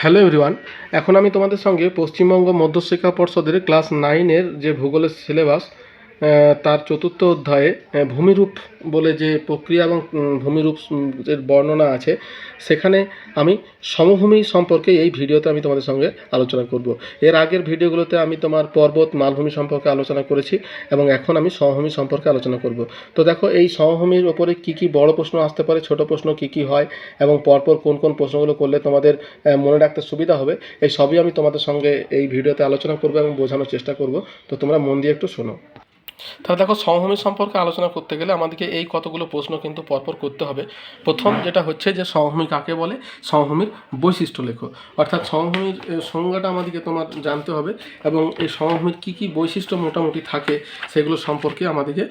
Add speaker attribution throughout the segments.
Speaker 1: Hello everyone এখন আমি তোমাদের সঙ্গে পশ্চিমবঙ্গ মধ্যশিক্ষা পর্ষদের ক্লাস নাইনের যে ভূগোলের সিলেবাস তার চতুর্থ অধ্যায়ে ভূমিরূপ বলে যে প্রক্রিয়া এবং ভূমিরূপ এর বর্ণনা আছে, সেখানে আমি সমভূমি সম্পর্কে এই ভিডিওতে আমি তোমাদের সঙ্গে আলোচনা করব। এর আগের ভিডিওগুলোতে আমি তোমার পর্বত, মালভূমি সম্পর্কে আলোচনা করেছি এবং এখন আমি সমভূমি সম্পর্কে আলোচনা করব। তো দেখো, এই সমভূমির ওপরে কি কি বড় প্রশ্ন আসতে পারে, ছোট প্রশ্ন কি কি হয় এবং পরপর কোন কোন প্রশ্নগুলো করলে তোমাদের মনে রাখতে সুবিধা হবে, এই সবই আমি তোমাদের সঙ্গে এই ভিডিওতে আলোচনা করব এবং বোঝানোর চেষ্টা করব। তো তোমরা মন দিয়ে একটু শোনো। তাহলে দেখো সমভূমি সম্পর্কে আলোচনা করতে গেলে আমাদেরকে এই কতগুলো প্রশ্ন কিন্তু পরপর করতে হবে। প্রথম যেটা হচ্ছে যে সমভূমি কাকে বলে? সমভূমির বৈশিষ্ট্য লেখো। অর্থাৎ সমভূমির সংজ্ঞাটা আমাদেরকে তোমার জানতে হবে এবং এই সমভূমির কী কী বৈশিষ্ট্য মোটামুটি থাকে সেগুলো সম্পর্কে আমাদেরকে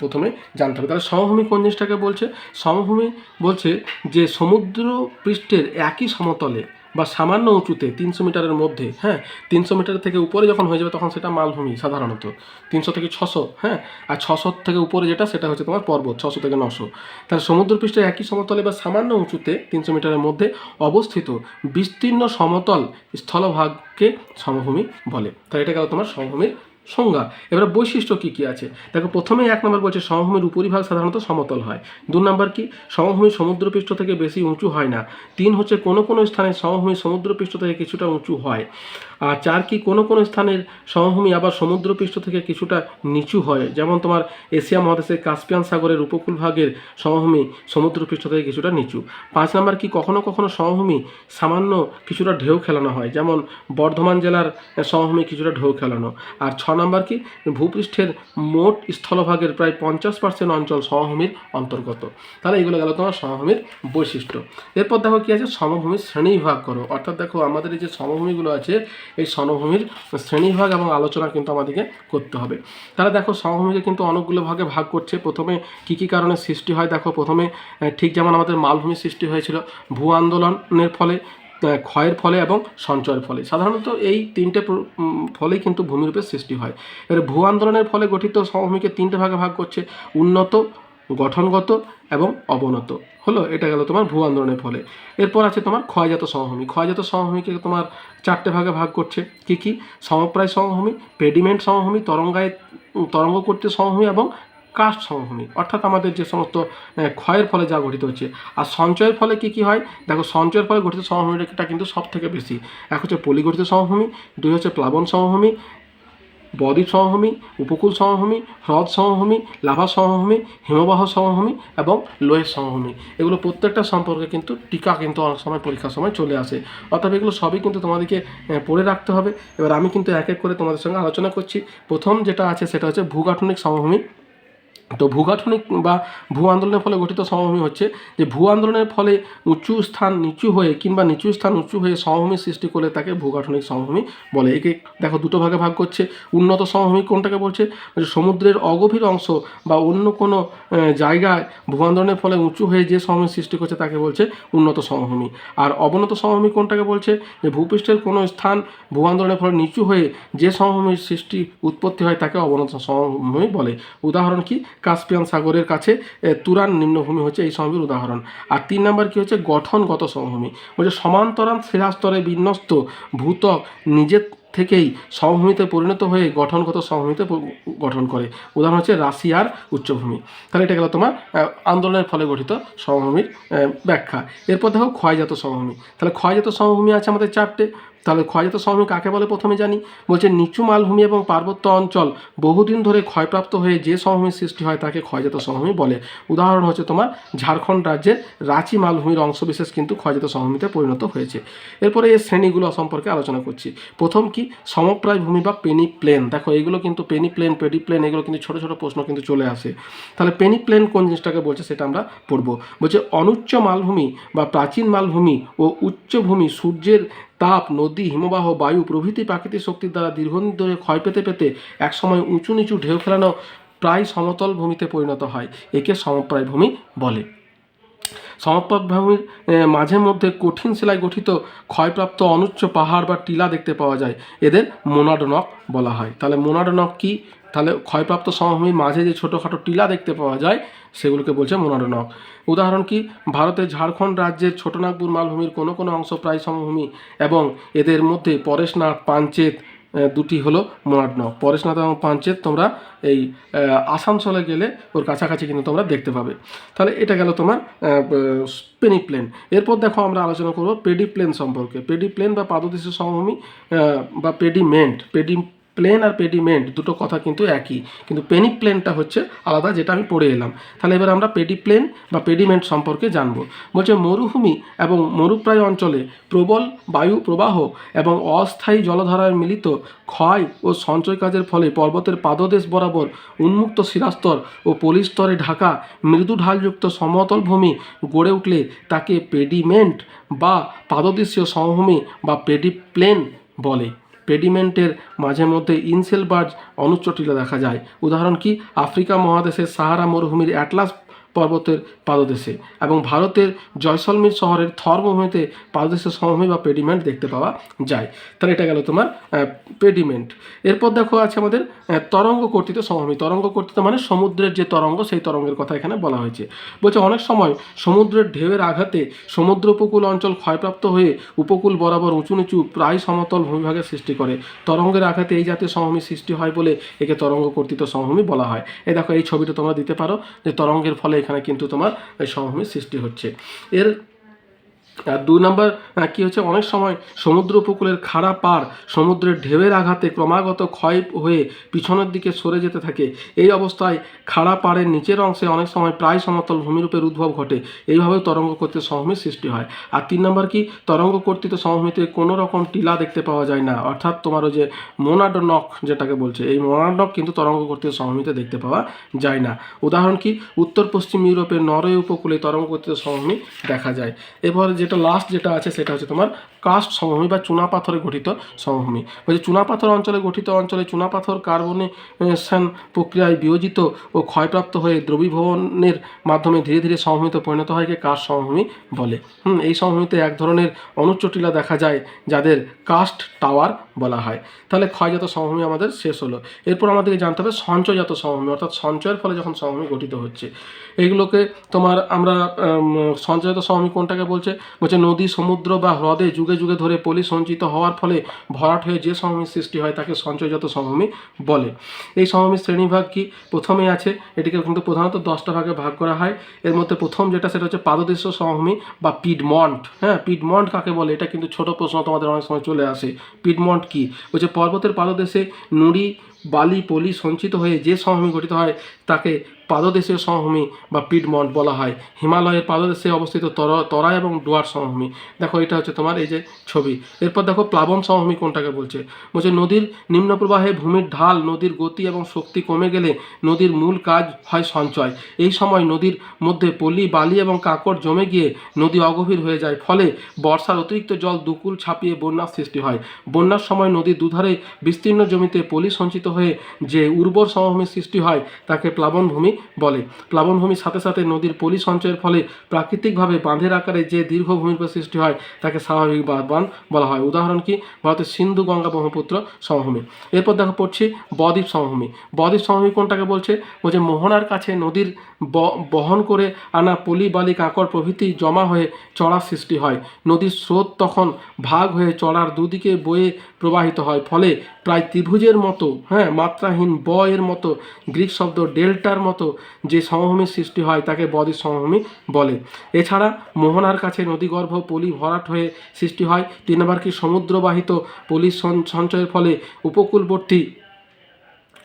Speaker 1: প্রথমে জানতে হবে। তাহলে সমভূমি কোন জিনিসটাকে বলছে? সমভূমি বলছে যে সমুদ্র পৃষ্ঠের একই সমতলে বা সামান্য উঁচুতে তিনশো মিটারের মধ্যে হ্যাঁ তিনশো মিটার থেকে উপরে যখন হয়ে যাবে তখন সেটা মালভূমি সাধারণত। তিনশো থেকে ছশো হ্যাঁ আর ছশো থেকে উপরে যেটা সেটা হচ্ছে তোমার পর্বত, ছশো থেকে নশো। তাহলে সমুদ্রপৃষ্ঠের একই সমতলে বা সামান্য উঁচুতে তিনশো মিটারের মধ্যে অবস্থিত বিস্তীর্ণ সমতল স্থলভাগকে সমভূমি বলে। তাহলে এটা গেল তোমার সমভূমির সংজ্ঞা। এবার বৈশিষ্ট্য কী কী আছে? দেখো প্রথমে এক নম্বর বলছে, সমভূমির উপরিভাগ সাধারণত সমতল হয়। দু নম্বর কি? সমভূমি সমুদ্রপৃষ্ঠ থেকে বেশি উঁচু হয় না। তিন হচ্ছে, কোনো কোনো স্থানে সমভূমি সমুদ্রপৃষ্ঠ থেকে কিছুটা উঁচু হয়। আর চার কি কোনো কোনো স্থানের সমভূমি আবার সমুদ্রপৃষ্ঠ থেকে কিছুটা নিচু হয়? যেমন তোমার এশিয়া মহাদেশের কাস্পিয়ান সাগরের উপকূল ভাগের সমভূমি সমুদ্রপৃষ্ঠ থেকে কিছুটা নিচু। পাঁচ নম্বর কি কখনো কখনো সমভূমি সামান্য কিছুটা ঢেউ খেলানো হয়? যেমন বর্ধমান জেলার সমভূমি কিছুটা ঢেউ খেলানো। আর ছ নম্বর কি ভূপৃষ্ঠের মোট স্থলভাগের প্রায় পঞ্চাশ পার্সেন্ট অঞ্চল সমভূমির অন্তর্গত। তাহলে এগুলো গেল তোমার সমভূমির বৈশিষ্ট্য। এরপর দেখো কি আছে? সমভূমির শ্রেণীবিভাগ করো। অর্থাৎ দেখো আমাদের এই যে সমভূমিগুলো আছে এই সমভূমির শ্রেণীবিভাগ এবং আলোচনা কিন্তু আমাদেরকে করতে হবে। তাহলে দেখো, সমভূমিকে কিন্তু অনেকগুলো ভাগে ভাগ করছে। প্রথমে কি কি কারণে সৃষ্টি হয়? দেখো, প্রথমে ঠিক যেমন আমাদের মালভূমি সৃষ্টি হয়েছিল, ভূ আন্দোলনের ফলে ক্ষয়ের ফলে এবং সঞ্চয়ের ফলে। সাধারণত এই তিনটে ফলেই কিন্তু ভূমিরূপের সৃষ্টি হয়। এবার ভূ আন্দোলনের ফলে গঠিত সমভূমিকে তিনটে ভাগে ভাগ করছে, উন্নত গঠনগত এবং অবনত। হলো, এটা গেল তোমার ভূ আন্দোলনের ফলে। এরপর আছে তোমার ক্ষয়জাত সমভূমি। ক্ষয়জাত সমভূমিকে তোমার চারটে ভাগে ভাগ করছে। কি কি? সমপ্রায় সমভূমি, পেডিমেন্ট সমভূমি তরঙ্গায় তরঙ্গ করতে সমভূমি এবং কাস্ট সমভূমি। অর্থাৎ আমাদের যে সমস্ত ক্ষয়ের ফলে যা গঠিত হচ্ছে। আর সঞ্চয়ের ফলে কি কি হয়? দেখো, সঞ্চয়ের ফলে গঠিত সমভূমিটা কিন্তু সব থেকে বেশি। এক হচ্ছে পলিগঠিত সমভূমি, দুই হচ্ছে প্লাবন সমভূমি বদ্বীপ সমভূমি, উপকূল সমভূমি, হ্রদ সমভূমি, লাভা সমভূমি, হিমবাহ সমভূমি এবং লোহের সমভূমি। এগুলো প্রত্যেকটা সম্পর্কে কিন্তু টিকা কিন্তু অনেক সময়, পরীক্ষার সময় চলে আসে। অর্থাৎ এগুলো সবই কিন্তু তোমাদেরকে পড়ে রাখতে হবে। এবার আমি কিন্তু এক এক করে তোমাদের সঙ্গে আলোচনা করছি। প্রথম যেটা আছে সেটা হচ্ছে ভূগাঠনিক সমভূমি। তো ভূগাঠনিক বা ভূ আন্দোলনের ফলে গঠিত সমভূমি হচ্ছে যে ভূ আন্দোলনের ফলে উঁচু স্থান নিচু হয়ে কিংবা নিচু স্থান উঁচু হয়ে সমভূমি সৃষ্টি করলে তাকে ভূগাঠনিক সমভূমি বলে। একে দেখো দুটো ভাগে ভাগ করছে। উন্নত সমভূমি কোনটাকে বলছে? সমুদ্রের অগভীর অংশ বা অন্য কোনো জায়গায় ভূ আন্দোলনের ফলে উঁচু হয়ে যে সমভূমি সৃষ্টি করছে তাকে বলছে উন্নত সমভূমি। আর অবনত সমভূমি কোনটাকে বলছে? যে ভূপৃষ্ঠের কোনো স্থান ভূ আন্দোলনের ফলে নিচু হয়ে যে সমভূমির সৃষ্টি, উৎপত্তি হয় তাকে অবনত সমভূমি বলে। উদাহরণ কি? কাস্পিয়ান সাগরের কাছে তুরান নিম্নভূমি হচ্ছে এই সমভূমির উদাহরণ। আর তিন নম্বর কী হচ্ছে? গঠনগত সমভূমি। বলছে সমান্তরাল শিলাস্তরে বিন্যস্ত ভূতক নিজের থেকেই সমভূমিতে পরিণত হয়ে গঠনগত সমভূমিতে গঠন করে। উদাহরণ হচ্ছে রাশিয়ার উচ্চভূমি। তাহলে এটা গেল তোমার আন্দোলনের ফলে গঠিত সমভূমির ব্যাখ্যা। এরপর দেখো ক্ষয়জাত সমভূমি। তাহলে ক্ষয়জাত সমভূমি আছে আমাদের চারটে। তাহলে ক্ষয়জাত সমভূমি কাকে বলে প্রথমে জানি? বলছে, নিচু মালভূমি এবং পার্বত্য অঞ্চল বহুদিন ধরে ক্ষয়প্রাপ্ত হয়ে যে সমভূমির সৃষ্টি হয় তাকে ক্ষয়জাত সমভূমি বলে। উদাহরণ হচ্ছে তোমার ঝাড়খণ্ড রাজ্যের রাঁচি মালভূমির অংশবিশেষ কিন্তু ক্ষয়জাত সমভূমিতে পরিণত হয়েছে। এরপরে এই শ্রেণীগুলো সম্পর্কে আলোচনা করছি। প্রথম কি? সমপ্রায় ভূমি বা পেনি প্লেন দেখো, এগুলো কিন্তু পেনি প্লেন পেডি প্লেন এগুলো কিন্তু ছোটো ছোটো প্রশ্ন কিন্তু চলে আসে। তাহলে পেনি প্লেন কোন জিনিসটাকে বলছে সেটা আমরা পড়ব। বলছে, অনুচ্চ মালভূমি বা প্রাচীন মালভূমি ও উচ্চভূমি সূর্যের তাপ, নদী, হিমবাহ, বায়ু প্রভৃতি প্রাকৃতিক শক্তির দ্বারা দীর্ঘদিন ধরে ক্ষয় পেতে পেতে একসময় উঁচু নিচু ঢেউ খেলানো প্রায় সমতল ভূমিতে পরিণত হয়। একে সমপ্রায় ভূমি বলে। সমপ্রাপ মাঝে মধ্যে কঠিন শিলায় গঠিত ক্ষয়প্রাপ্ত অনুচ্চ পাহাড় বা টিলা দেখতে পাওয়া যায়। এদের মোনাডনক বলা হয়। তাহলে মোনাডনক কি? তাহলে ক্ষয়প্রাপ্ত সমভূমির মাঝে যে ছোটোখাটো টিলা দেখতে পাওয়া যায়, সেগুলোকে বলছে মোনাডোনক। উদাহরণ কি? ভারতের ঝাড়খণ্ড রাজ্যের ছোটনাগপুর মালভূমির কোনো কোনো অংশ প্রায় সমভূমি এবং এদের মধ্যে পরেশনাথ পাঞ্চেত দুটি হলো মোনাডনক পরেশনাথ এবং পাঞ্চেত তোমরা এই আসানসোলে গেলে ওর কাছাকাছি কিন্তু তোমরা দেখতে পাবে। তাহলে এটা গেল তোমার পেনি প্লেন এরপর দেখো আমরা আলোচনা করব পেডি প্লেন সম্পর্কে। পেডি প্লেন বা পাদদেশীয় সমভূমি বা পেডিমেন্ট পেডি প্লেন আর পেডিমেন্ট দুটো কথা কিন্তু একই। কিন্তু পেনি প্লেনটা হচ্ছে আলাদা, যেটা আমি পড়ে এলাম। তাহলে এবার আমরা পেডি প্লেন বা পেডিমেন্ট সম্পর্কে জানব। বলছে মরুভূমি এবং মরুপ্রায় অঞ্চলে প্রবল বায়ু প্রবাহ এবং অস্থায়ী জলধারায় মিলিত ক্ষয় ও সঞ্চয় কাজের ফলে পর্বতের পাদদেশ বরাবর উন্মুক্ত শিলাস্তর ও পলিস্তরে ঢাকা মৃদু ঢালযুক্ত সমতল ভূমি গড়ে উঠলে তাকে পেডিমেন্ট বা পাদদেশীয় সমভূমি বা পেডি প্লেন বলে। পেডিমেন্টের মাঝে মধ্যে ইনসেল বার্জ অনুচ্চটিলা দেখা যায়। উদাহরণ কি? আফ্রিকা মহাদেশের সাহারা মরুভূমির অ্যাটলাস পর্বতের পাদদেশে এবং ভারতের জয়সলমীর শহরের থর্মভূমিতে পাদদেশের সমভূমি বা পেডিমেন্ট দেখতে পাওয়া যায়। তাহলে এটা গেল তোমার পেডিমেন্ট। এরপর দেখো আছে আমাদের তরঙ্গ কর্তৃত সমভূমি। তরঙ্গ কর্তৃত মানে সমুদ্রের যে তরঙ্গ, সেই তরঙ্গের কথা এখানে বলা হয়েছে। বলছে অনেক সময় সমুদ্রের ঢেউয়ের আঘাতে সমুদ্র উপকূল অঞ্চল ক্ষয়প্রাপ্ত হয়ে উপকূল বরাবর উঁচু নিচু প্রায় সমতল ভূমিভাগের সৃষ্টি করে। তরঙ্গের আঘাতে এই জাতীয় সমভূমি সৃষ্টি হয় বলে একে তরঙ্গ কর্তৃত সমভূমি বলা হয়। এই দেখো এই ছবিটা তোমরা দিতে পারো যে তরঙ্গের ফলে এখানে কিন্তু তোমার সমভূমির সৃষ্টি হচ্ছে। এর আর দুই নম্বর কি হচ্ছে? অনেক সময় সমুদ্র উপকূলের খাড়া পার সমুদ্রের ঢেউয়ের আঘাতে ক্রমাগত ক্ষয় হয়ে পিছনের দিকে সরে যেতে থাকে। এই অবস্থায় খাড়া পাড়ের নিচের অংশে অনেক সময় প্রায় সমতল ভূমিরূপের উদ্ভব ঘটে। এইভাবে তরঙ্গ কর্তৃক সমভূমির সৃষ্টি হয়। আর তিন নম্বর কি? তরঙ্গ কর্তৃত সমভূমিতে কোনো রকম টিলা দেখতে পাওয়া যায় না। অর্থাৎ তোমার ওই যে মোনাডনক যেটাকে বলছে, এই মোনাডনক কিন্তু তরঙ্গ কর্তৃক সমভূমিতে দেখতে পাওয়া যায় না। উদাহরণ কি? উত্তর পশ্চিম ইউরোপের নরওয়ে উপকূলে তরঙ্গ কর্তৃক সমভূমি দেখা যায়। এরপর যেটা লাস্ট যেটা আছে সেটা হচ্ছে তোমার কাস্ট সমভূমি বা চুনা পাথরে গঠিত সমভূমি। বলছে চুনাপাথর অঞ্চলে গঠিত অঞ্চলে চুনাপাথর কার্বনেশন প্রক্রিয়ায় বিয়োজিত ও ক্ষয়প্রাপ্ত হয়ে দ্রবীভবনের মাধ্যমে ধীরে ধীরে সমভূমিতে পরিণত হয় কাস্ট সমভূমি বলে। হুম, এই সমভূমিতে এক ধরনের অনুচ্চটিলা দেখা যায় যাদের কাস্ট টাওয়ার বলা হয়। তাহলে ক্ষয়জাত সমভূমি আমাদের শেষ হলো। এরপর আমাদেরকে জানতে হবে সঞ্চয়জাত সমভূমি, অর্থাৎ সঞ্চয়ের ফলে যখন সমভূমি গঠিত হচ্ছে। এইগুলোকে তোমার আমরা সঞ্চয়জাত সমভূমি কোনটাকে বলছে? বলছে, নদী, সমুদ্র বা হ্রদে যুগে যুগে ধরে পলি সঞ্চিত হওয়ার ফলে ভরাট হয়ে যে সমভূমির সৃষ্টি হয় তাকে সঞ্চয়জাত সমভূমি বলে। এই সমভূমির শ্রেণীভাগ কি প্রথমে আছে? এটিকে কিন্তু প্রধানত দশটা ভাগে ভাগ করা হয়। এর মধ্যে প্রথম যেটা, সেটা হচ্ছে পাদদেশ সমভূমি বা পিডমন্ট। হ্যাঁ পিডমন্ট কাকে বলে? এটা কিন্তু ছোট প্রশ্ন, তোমাদের অনেক সময় চলে আসে। পিডমন্ট কি? বলছে, পর্বতের পাদদেশে নুড়ি বালি পলি সঞ্চিত হয়ে যে সমভূমি গঠিত হয়, তাকে পাদদেশীয় সমভূমি বা পিডমন্ট বলা হয়। হিমালয়ের পাদদেশে অবস্থিত তর, তরা এবং ডুয়ার সমভূমি। দেখো, এটা হচ্ছে তোমার এই যে ছবি। এরপর দেখো, প্লাবন সমভূমি কোনটাকে বলছে? বলছে, নদীর নিম্ন প্রবাহে ভূমির ঢাল, নদীর গতি এবং শক্তি কমে গেলে নদীর মূল কাজ হয় সঞ্চয়। এই সময় নদীর মধ্যে পলি, বালি এবং কাকড় জমে গিয়ে নদী অগভীর হয়ে যায়। ফলে বর্ষার অতিরিক্ত জল দুকুল ছাপিয়ে বন্যার সৃষ্টি হয়। বন্যার সময় নদীর দুধারে বিস্তীর্ণ জমিতে পলি সঞ্চিত হয়ে যে উর্বর সমভূমির সৃষ্টি হয়, তাকে প্লাবনভূমি বলে। প্লাবনভূমির সাথে সাথে নদীর পলি সঞ্চয়ের ফলে প্রাকৃতিকভাবে বাঁধের আকারে যে দীর্ঘ ভূমিরূপের সৃষ্টি হয়, তাকে স্বাভাবিক বাঁধ বলা হয়। উদাহরণ কি? ভারতের সিন্ধু গঙ্গা ব্রহ্মপুত্র সমভূমি। এরপর দেখো পড়ছি বদ্বীপ সমভূমি। বদ্বীপ সমভূমি কোনটাকে বলছে? বলছে মোহনার কাছে নদীর বহন করে আনা পলি বালি কাঁকড় প্রভৃতি জমা হয়ে চড়ার সৃষ্টি হয়। নদীর স্রোত তখন ভাগ হয়ে চড়ার দুদিকে বয়ে প্রবাহিত হয়। ফলে প্রায় ত্রিভুজের মতো হ্যাঁ? মাত্রাহীন ব এর মতো, গ্রিক শব্দ ডেল্টার মতো যে সমভূমির সৃষ্টি হয় তাকে বদ্বীপ সমভূমি বলে। এছাড়া মোহনার কাছে নদীগর্ভ পলি ভরাট হয়ে সৃষ্টি হয়। তিন নম্বর কি সমুদ্রবাহিত পলি সঞ্চ- সঞ্চয়ের ফলে উপকূলবর্তী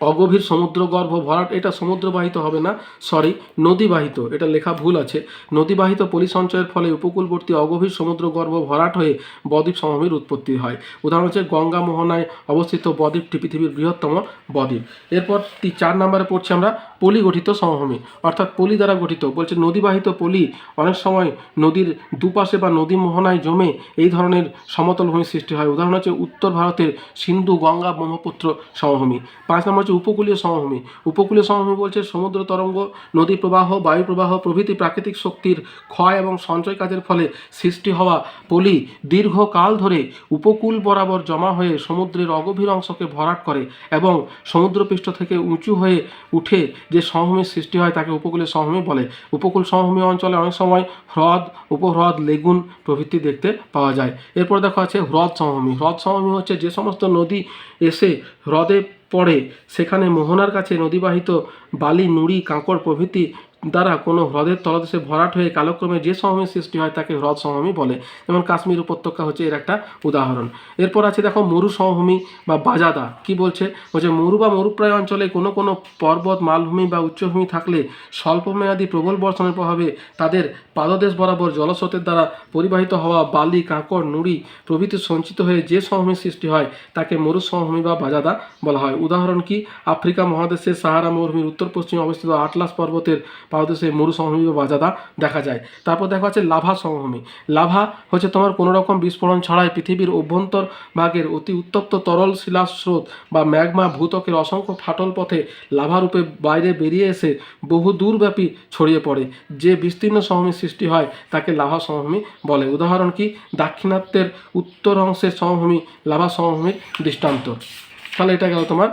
Speaker 1: অগভীর সমুদ্র গর্ভ ভরাট, এটা সমুদ্রবাহিত হবে না সরি নদীবাহিত, এটা লেখা ভুল আছে। নদীবাহিত পলি সঞ্চয়ের ফলে উপকূলবর্তী অগভীর সমুদ্রগর্ভ, ভরাট হয়ে বদ্বীপ সমভূমির উৎপত্তি হয়। উদাহরণ হচ্ছে গঙ্গা মোহনায় অবস্থিত বদ্বীপটি পৃথিবীর বৃহত্তম বদ্বীপ। এরপর চার নম্বরে পড়ছি আমরা পলি গঠিত সমভূমি, অর্থাৎ পলি দ্বারা গঠিত। বলছে নদীবাহিত পলি অনেক সময় নদীর দুপাশে বা নদী মোহনায় জমে এই ধরনের সমতল ভূমি সৃষ্টি হয়। উদাহরণ হচ্ছে উত্তর ভারতের সিন্ধু, গঙ্গা, ব্রহ্মপুত্র সমভূমি। পাঁচ নম্বর হচ্ছে উপকূলীয় সমভূমি। উপকূলীয় সমভূমি বলছে সমুদ্র, তরঙ্গ, নদী প্রবাহ, বায়ু প্রবাহ প্রভৃতি প্রাকৃতিক শক্তির ক্ষয় এবং সঞ্চয় কাজের ফলে সৃষ্টি হওয়া পলি দীর্ঘকাল ধরে উপকূল বরাবর জমা হয়ে সমুদ্রের অগভীর অংশকে ভরাট করে এবং সমুদ্রপৃষ্ঠ থেকে উঁচু হয়ে উঠে যে সমভূমির সৃষ্টি হয় তাকে উপকূলীয় সমভূমি বলে। উপকূল সমভূমি অঞ্চলে অনেক সময় হ্রদ, উপহ্রদ, লেগুন প্রভৃতি দেখতে পাওয়া যায়। এরপর দেখা আছে হ্রদ সমভূমি। হ্রদ সমভূমি হচ্ছে যে সমস্ত নদী এসে হ্রদে পড়ে। সেখানে মোহনার কাছে নদীবাহিত বালি, নুড়ি, কাঁকড় প্রভৃতি দ্বারা কোনো হ্রদের তলদেশে ভরাট হয়ে কালক্রমে যে সমভূমির সৃষ্টি হয় তাকে হ্রদ সমভূমি বলে। যেমন কাশ্মীর উপত্যকা হচ্ছে এর একটা উদাহরণ। এরপর আছে দেখো মরু সমভূমি বা বাজাদা। কি বলছে? বলছে মরু বা মরুপ্রায় অঞ্চলে কোনো কোনো পর্বত, মালভূমি বা উচ্চভূমি থাকলে স্বল্পমেয়াদী প্রবল বর্ষণের প্রভাবে তাদের পাদদেশ বরাবর জলস্রোতের দ্বারা পরিবাহিত হওয়া বালি, কাঁকড়, নুড়ি প্রভৃতি সঞ্চিত হয়ে যে সমভূমির সৃষ্টি হয় তাকে মরু সমভূমি বা বাজাদা বলা হয়। উদাহরণ কি? আফ্রিকা মহাদেশের সাহারা মরুভূমির উত্তর পশ্চিমে অবস্থিত আটলাস পর্বতের পাদদেশে মরু সমভূমি বা বাজাদা দেখা যায়। তারপর দেখা যাচ্ছে লাভা সমভূমি। লাভা হচ্ছে তোমার কোনো রকম বিস্ফোরণ ছাড়াই পৃথিবীর অভ্যন্তর ভাগের অতি উত্তপ্ত তরল শিলাস্রোত বা ম্যাগমা ভূতকের অসংখ্য ফাটল পথে লাভারূপে বাইরে বেরিয়ে এসে বহু দূরব্যাপী ছড়িয়ে পড়ে। যে বিস্তীর্ণ সমভূমির সৃষ্টি হয় তাকে লাভা সমভূমি বলে। উদাহরণ কি? দাক্ষিণাত্যের উত্তর অংশের সমভূমি লাভা সমভূমির দৃষ্টান্ত। তাহলে এটা গেল তোমার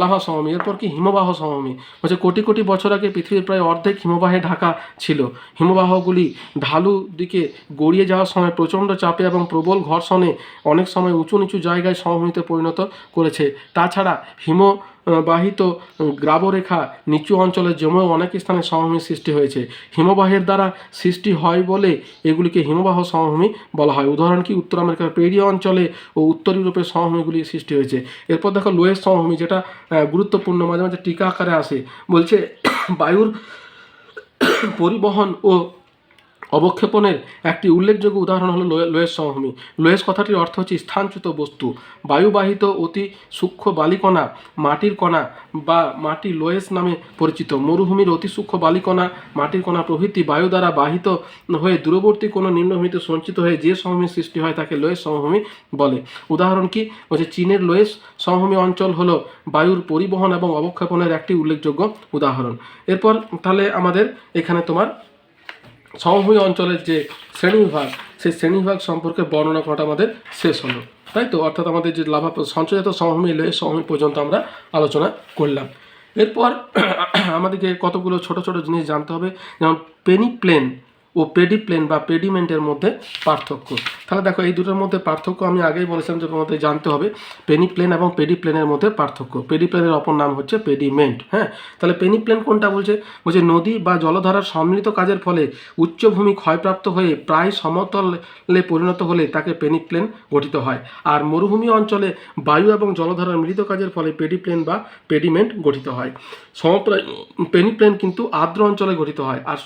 Speaker 1: লাভা সমভূমি এরপর কি? হিমবাহ সমভূমি হচ্ছে কোটি কোটি বছর আগে পৃথিবীর প্রায় অর্ধেক হিমবাহে ঢাকা ছিল। হিমবাহগুলি ঢালু দিকে গড়িয়ে যাওয়ার সময় প্রচণ্ড চাপে এবং প্রবল ঘর্ষণে অনেক সময় উঁচু নিচু জায়গায় সমভূমিতে পরিণত করেছে। তাছাড়া হিম বাহিত গ্রাবরেখা নিচু অঞ্চলে জমেও অনেক স্থানে সমভূমি সৃষ্টি হয়েছে। হিমবাহের দ্বারা সৃষ্টি হয় বলে এগুলিকে হিমবাহ সমভূমি বলা হয়। উদাহরণ কি? উত্তর আমেরিকার পেরিয় অঞ্চলে ও উত্তর ইউরোপের সমভূমিগুলি সৃষ্টি হয়েছে। এরপর দেখো লোয়ের সমভূমি, যেটা গুরুত্বপূর্ণ মাঝে মাঝে টিকা আকারে আসে। বলছে বায়ুর পরিবহন ও অবক্ষেপণের একটি উল্লেখযোগ্য উদাহরণ হলো লোয়ে- লোয়েস সমভূমি। লোয়েস কথাটির অর্থ হচ্ছে স্থানচ্যুত বস্তু। বায়ুবাহিত অতি সূক্ষ্ম বালিকণা, মাটির কণা বা মাটি লোয়েস নামে পরিচিত। মরুভূমির অতি সূক্ষ্ম বালিকণা, মাটির কণা প্রভৃতি বায়ু দ্বারা বাহিত হয়ে দূরবর্তী কোনো নিম্নভূমিতে সঞ্চিত হয়ে যে সমভূমির সৃষ্টি হয় তাকে লোয়েস সমভূমি বলে। উদাহরণ কি? হচ্ছে চীনের লোয়েস সমভূমি অঞ্চল হলো বায়ুর পরিবহন এবং অবক্ষেপণের একটি উল্লেখযোগ্য উদাহরণ। এরপর তাহলে আমাদের এখানে তোমার সমভূমি অঞ্চলের যে শ্রেণীবিভাগ, সেই শ্রেণীবিভাগ সম্পর্কে বর্ণনা করাটা আমাদের শেষ হলো। তাই তো? অর্থাৎ আমাদের যে লাভা সঞ্চয়িত সমভূমি এলে সমভূমি পর্যন্ত আমরা আলোচনা করলাম। এরপর আমাদেরকে কতগুলো ছোট ছোট জিনিস জানতে হবে? যেমন পেনি প্লেন ও পেডি প্লেন বা পেডিমেন্টের মধ্যে পার্থক্য। তাহলে দেখো, এই দুটোর মধ্যে পার্থক্য আমি আগেই বলেছিলাম যে তোমাদের জানতে হবে। পেনি প্লেন এবং পেডি প্লেনের মধ্যে পার্থক্য। পেডি প্লেনের অপর নাম হচ্ছে পেডিমেন্ট হ্যাঁ? তাহলে পেনি প্লেন কোনটা বলছে? বলছে নদী বা জলধারার সম্মিলিত কাজের ফলে উচ্চভূমি ক্ষয়প্রাপ্ত হয়ে প্রায় সমতলে পরিণত হলে তাকে পেনি প্লেন গঠিত হয়। আর মরুভূমি অঞ্চলে বায়ু এবং জলধারার মিলিত কাজের ফলে পেডি প্লেন বা পেডিমেন্ট গঠিত হয়। সমপ্রায় পেনি প্লেন কিন্তু আর্দ্র অঞ্চলে গঠিত হয়। আর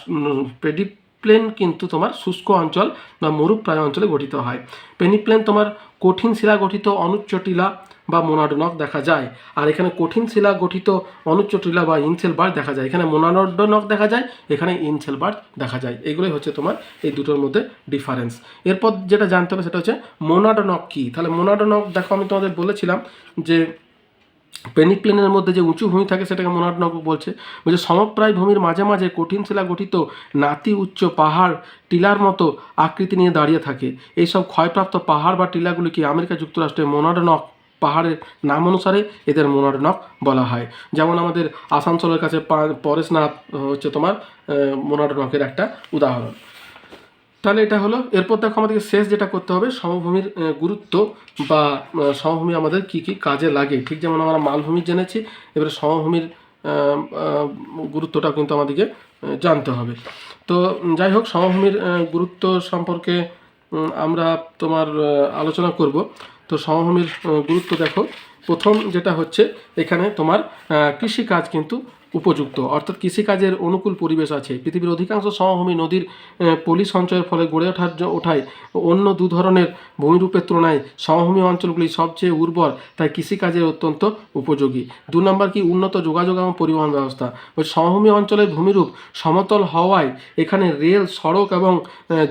Speaker 1: পেডি প্লেন কিন্তু তোমার শুষ্ক অঞ্চল বা মরুপ্রায় অঞ্চলে গঠিত হয়। পেনিপ্লেন তোমার কঠিন শিলা গঠিত অনুচ্চ টিলা বা মোনাডনক দেখা যায়। আর এখানে কঠিন শিলা গঠিত অনুচ্চ টিলা বা ইনসেল বার দেখা যায়। এখানে মোনাডনক দেখা যায়, এখানে ইনসেল বার দেখা যায়। এগুলোই হচ্ছে তোমার এই দুটোর মধ্যে ডিফারেন্স এরপর যেটা জানতে হবে সেটা হচ্ছে মোনাডনক কী? তাহলে মোনাডনক, দেখো আমি তোমাদের বলেছিলাম যে পেনিপ্লেনের মধ্যে যে উঁচু ভূমি থাকে সেটাকে মোনাডনক বলছে। বলছে সমপ্রায় ভূমির মাঝে মাঝে কঠিন শিলা গঠিত নাতি উচ্চ পাহাড় টিলার মতো আকৃতি নিয়ে দাঁড়িয়ে থাকে। এইসব ক্ষয়প্রাপ্ত পাহাড় বা টিলাগুলিকে আমেরিকা যুক্তরাষ্ট্রের মোনাডনক পাহাড়ের নাম অনুসারে এদের মোনাডনক বলা হয়? যেমন আমাদের আসানসোলের কাছে পরেশনাথ হচ্ছে তোমার আহ, মোনাডনকের একটা উদাহরণ। তাহলে এটা হলো এরপর দেখো আমাদেরকে শেষ যেটা করতে হবে সমভূমির গুরুত্ব বা সমভূমি আমাদের কি কি কাজে লাগে। ঠিক যেমন আমরা মালভূমি জেনেছি এবারে সমভূমির আহ, আহ, গুরুত্বটা কিন্তু আমাদেরকে জানতে হবে। তো যাই হোক সমভূমির গুরুত্ব সম্পর্কে আমরা তোমার আলোচনা করব। তো সমভূমির গুরুত্ব দেখো প্রথম যেটা হচ্ছে এখানে তোমার কৃষিকাজ কিন্তু উপযুক্ত। অর্থাৎ কৃষিকাজের অনুকূল পরিবেশ আছে। পৃথিবীর অধিকাংশ সমভূমি নদীর পলি সঞ্চয়ের ফলে গড়ে ওঠার ওঠায় অন্য দু ধরনের ভূমিরূপের তুলনায় সমভূমি অঞ্চলগুলি সবচেয়ে উর্বর, তাই কৃষিকাজের অত্যন্ত উপযোগী। দু নম্বর কি? উন্নত যোগাযোগ এবং পরিবহন ব্যবস্থা। ওই সমভূমি অঞ্চলের ভূমিরূপ সমতল হওয়ায় এখানে রেল, সড়ক এবং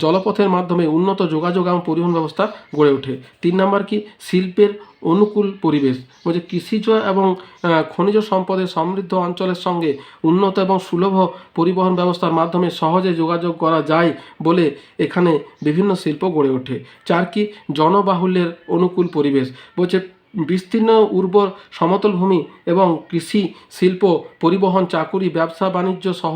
Speaker 1: জলপথের মাধ্যমে উন্নত যোগাযোগ এবং পরিবহন ব্যবস্থা গড়ে ওঠে। তিন নম্বর কি? শিল্পের অনুকূল পরিবেশ। বলছে কৃষিজ এবং খনিজ সম্পদের সমৃদ্ধ অঞ্চলের সঙ্গে উন্নত এবং সুলভ পরিবহন ব্যবস্থার মাধ্যমে সহজে যোগাযোগ করা যায় বলে এখানে বিভিন্ন শিল্প গড়ে ওঠে। চার কি জনবাহুল্যের অনুকূল পরিবেশ। বলছে বিস্তীর্ণ উর্বর সমতল ভূমি এবং কৃষি, শিল্প, পরিবহন, চাকুরি, ব্যবসা, বাণিজ্য সহ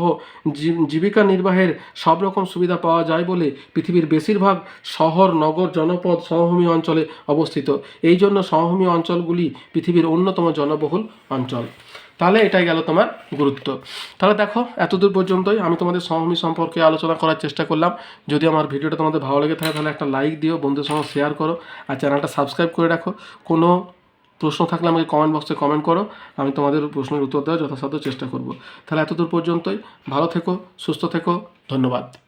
Speaker 1: জীবিকা নির্বাহের সব রকম সুবিধা পাওয়া যায় বলে পৃথিবীর বেশিরভাগ শহর, নগর, জনপদ, সমভূমি অঞ্চলে অবস্থিত। এই জন্য সমভূমি অঞ্চলগুলি পৃথিবীর অন্যতম জনবহুল অঞ্চল। তাহলে এটাই গেল তোমার গুরুত্ব। তাহলে দেখো, এতদূর পর্যন্তই আমি তোমাদের সমভূমি সম্পর্কে আলোচনা করার চেষ্টা করলাম। যদি আমার ভিডিওটা তোমাদের ভালো লেগে থাকে, তাহলে একটা লাইক দিও, বন্ধুদের সঙ্গে শেয়ার করো, আর চ্যানেলটা সাবস্ক্রাইব করে রাখো। কোনো প্রশ্ন থাকলে আমাকে কমেন্ট বক্সে কমেন্ট করো, আমি তোমাদের প্রশ্নের উত্তর দেওয়ার যথাসাধ্য চেষ্টা করব। তাহলে এতদূর পর্যন্তই, ভালো থেকো, সুস্থ থেকো, ধন্যবাদ।